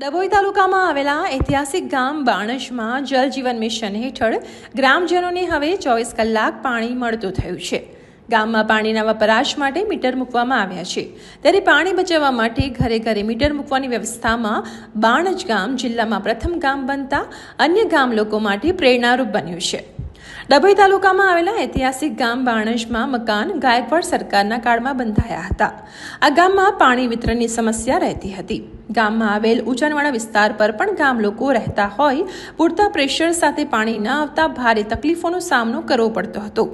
ડભોઈ તાલુકામાં આવેલા ઐતિહાસિક ગામ બાણસમાં જલજીવન મિશન હેઠળ ગ્રામજનોને હવે ચોવીસ કલાક પાણી મળતું થયું છે. ગામમાં પાણીના વપરાશ માટે મીટર મૂકવામાં આવ્યા છે. ત્યારે પાણી બચાવવા માટે ઘરે ઘરે મીટર મૂકવાની વ્યવસ્થામાં બાણજ ગામ જિલ્લામાં પ્રથમ ગામ બનતા અન્ય ગામ લોકો માટે પ્રેરણારૂપ બન્યું છે. ડભોઈ તાલુકામાં આવેલા ઐતિહાસિક ગામ બાણજમાં મકાન ગાયકવાડ સરકારના કાળમાં બંધાયા હતા. આ ગામમાં પાણી વિતરણની સમસ્યા રહેતી હતી. ગામમાં આવેલ ઉંચાણવાળા વિસ્તાર પર પણ ગામ લોકો રહેતા હોય, પૂરતા પ્રેશર સાથે પાણી ન આવતા ભારે તકલીફોનો સામનો કરવો પડતો હતો.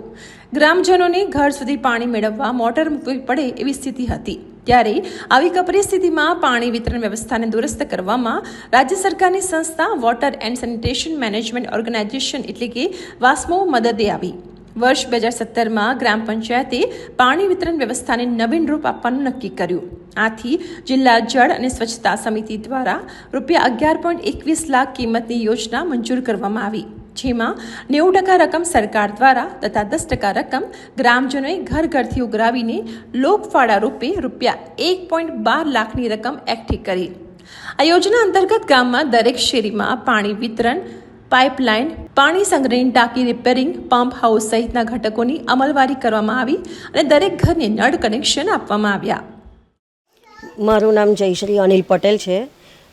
ગ્રામજનોને ઘર સુધી પાણી મેળવવા મોટર મૂકવી પડે એવી સ્થિતિ હતી. ત્યારે આવી કપરી સ્થિતિમાં પાણી વિતરણ વ્યવસ્થાને દુરસ્ત કરવામાં રાજ્ય સરકારની સંસ્થા water and sanitation management organisation એટલે કે વાસ્મો મદદે આવી. વર્ષ બે હજાર સત્તરમાં ગ્રામ પંચાયતે પાણી વિતરણ વ્યવસ્થાને નવીન રૂપ આપવાનું નક્કી કર્યું આથી જિલ્લા જળ અને સ્વચ્છતા સમિતિ દ્વારા રૂપિયા અગિયાર પોઈન્ટ એકવીસ લાખ કિંમતની યોજના મંજૂર કરવામાં આવી જેમાં નેવું ટકા રકમ સરકાર દ્વારા તથા દસ ટકા રકમ ગ્રામજનોએ ઘર ઘરથી ઉઘરાવીને લોકફાળા રૂપે રૂપિયા એક પોઈન્ટ બાર લાખની રકમ એકઠી કરી આ યોજના અંતર્ગત ગામમાં દરેક શેરીમાં પાણી વિતરણ પાઇપલાઇન, પાણી સંગ્રહની ટાંકી રિપેરિંગ, પંપ હાઉસ સહિતના ઘટકોની અમલવારી કરવામાં આવી અને દરેક ઘરને નળ કનેક્શન આપવામાં આવ્યા. મારું નામ જયશ્રી અનિલ પટેલ છે.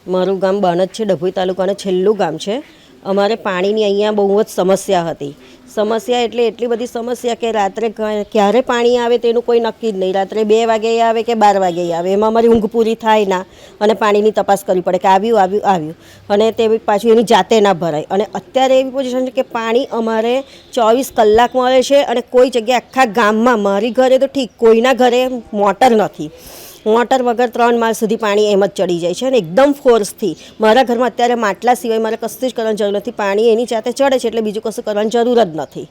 મારું ગામ બાણજ છે, ડભોઈ તાલુકાનું છેલ્લું ગામ છે. અમારે પાણીની અહીંયા બહુ જ સમસ્યા હતી. સમસ્યા એટલે એટલી બધી સમસ્યા કે રાત્રે ક્યારે પાણી આવે તેનું કોઈ નક્કી જ નહીં. રાત્રે બે વાગે આવે કે બાર વાગે આવે. એમાં અમારી ઊંઘ પૂરી થાય ના અને પાણીની તપાસ કરવી પડે કે આવ્યું આવ્યું આવ્યું. અને તે પાછું એની જાતે ના ભરાય. અને અત્યારે એવી પોઝિશન છે કે પાણી અમારે ચોવીસ કલાક મળે છે અને કોઈ જગ્યાએ આખા ગામમાં મારી ઘરે તો ઠીક, કોઈના ઘરે મોટર નથી. મોટર વગર ત્રણ માળ સુધી પાણી એમ જ ચડી જાય છે અને એકદમ ફોર્સથી મારા ઘરમાં અત્યારે માટલા સિવાય મારે કશું જ કરવાની જરૂર નથી. પાણી એની જાતે ચડે છે એટલે બીજું કશું કરવાની જરૂર જ નથી.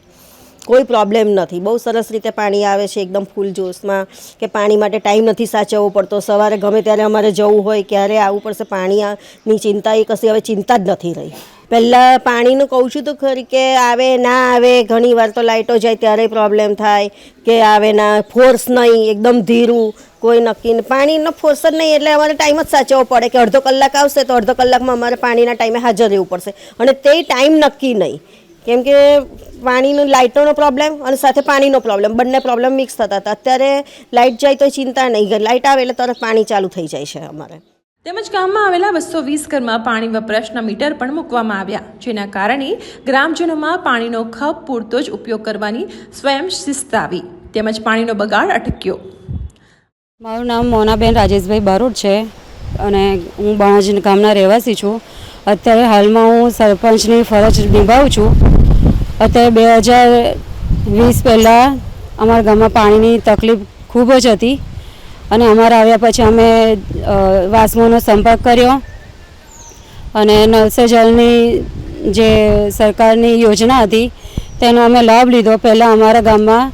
કોઈ પ્રોબ્લેમ નથી. બહુ સરસ રીતે પાણી આવે છે. એકદમ ફૂલ જોશમાં કે પાણી માટે ટાઈમ નથી સાચવવો પડતો. સવારે ગમે ત્યારે અમારે જવું હોય, ક્યારે આવવું પડશે પાણીની ચિંતા એ કશી હવે ચિંતા જ નથી રહી. પહેલાં પાણીનું કહું છું તો ખરી કે આવે, ના આવે, ઘણી વાર તો લાઇટો જાય ત્યારે પ્રોબ્લેમ થાય કે આવે, ના ફોર્સ નહીં, એકદમ ધીરું, કોઈ નક્કી નહીં પાણીનો ફોર્સ જ નહીં એટલે અમારે ટાઈમ જ સાચવવો પડે કે અડધો કલાક આવશે તો અડધો કલાકમાં અમારે પાણીના ટાઈમે હાજર રહેવું પડશે. અને તે ટાઈમ નક્કી નહીં. કેમ કે પાણીનું લાઇટોનો પ્રોબ્લેમ અને સાથે પાણીનો પ્રોબ્લેમ બંને પ્રોબ્લેમ મિક્સ થતા હતા. અત્યારે લાઇટ જાય તો ચિંતા નહીં. લાઇટ આવે એટલે તરત પાણી ચાલુ થઈ જાય છે અમારે. તેમજ ગામમાં આવેલા બસો વીસ ઘરમાં પાણી વપરાશના મીટર પણ મૂકવામાં આવ્યા, જેના કારણે ગ્રામજનોમાં પાણીનો ખપ પૂરતો જ ઉપયોગ કરવાની સ્વયં શિસ્ત આવી. તેમજ પાણીનો બગાડ અટક્યો. મારું નામ મોનાબેન રાજેશભાઈ બારોટ છે અને હું બાણજ ગામના રહેવાસી છું. અત્યારે હાલમાં હું સરપંચની ફરજ નિભાવું છું. અત્યારે બે હજાર વીસ પહેલાં અમારા ગામમાં પાણીની તકલીફ ખૂબ જ હતી. અને અમારા આવ્યા પછી અમે વાસ્મોનો સંપર્ક કર્યો. અને નલસે જલની જે સરકારની યોજના હતી, તેનો અમે લાભ લીધો. પહેલાં અમારા ગામમાં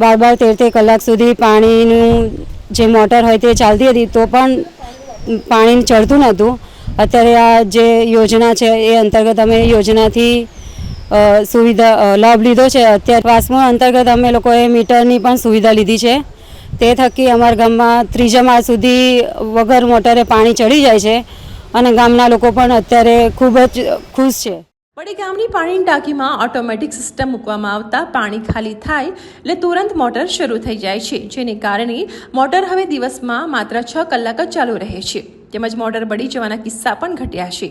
બાર બાર તેર તેર કલાક સુધી પાણીનું જે મોટર હોય તે ચાલતી હતી, તો પણ પાણી ચડતું નહોતું. અત્યારે આ જે યોજના છે, એ અંતર્ગત અમે યોજનાથી સુવિધા લાભ લીધો છે. અત્યારે વાસ્મો અંતર્ગત અમે લોકોએ મીટરની પણ સુવિધા લીધી છે. તે થકી અમારા ગામમાં ત્રીજા માળ સુધી વગર મોટરે પાણી ચડી જાય છે અને ગામના લોકો પણ અત્યારે ખૂબ જ ખુશ છે. વળી ગામની પાણીની ટાંકીમાં ઓટોમેટિક સિસ્ટમ મૂકવામાં આવતા પાણી ખાલી થાય એટલે તુરંત મોટર શરૂ થઈ જાય છે, જેને કારણે મોટર હવે દિવસમાં માત્ર છ કલાક જ ચાલુ રહે છે. તેમજ મોટર બળી જવાના કિસ્સા પણ ઘટ્યા છે.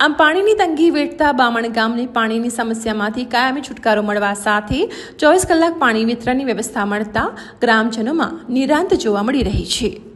આમ પાણીની તંગી વેઠતા બામણ ગામને પાણીની સમસ્યામાંથી કાયમી છુટકારો મળવા સાથે ચોવીસ કલાક પાણી વિતરણની વ્યવસ્થા મળતા ગ્રામજનોમાં નિરાંત જોવા મળી રહી છે.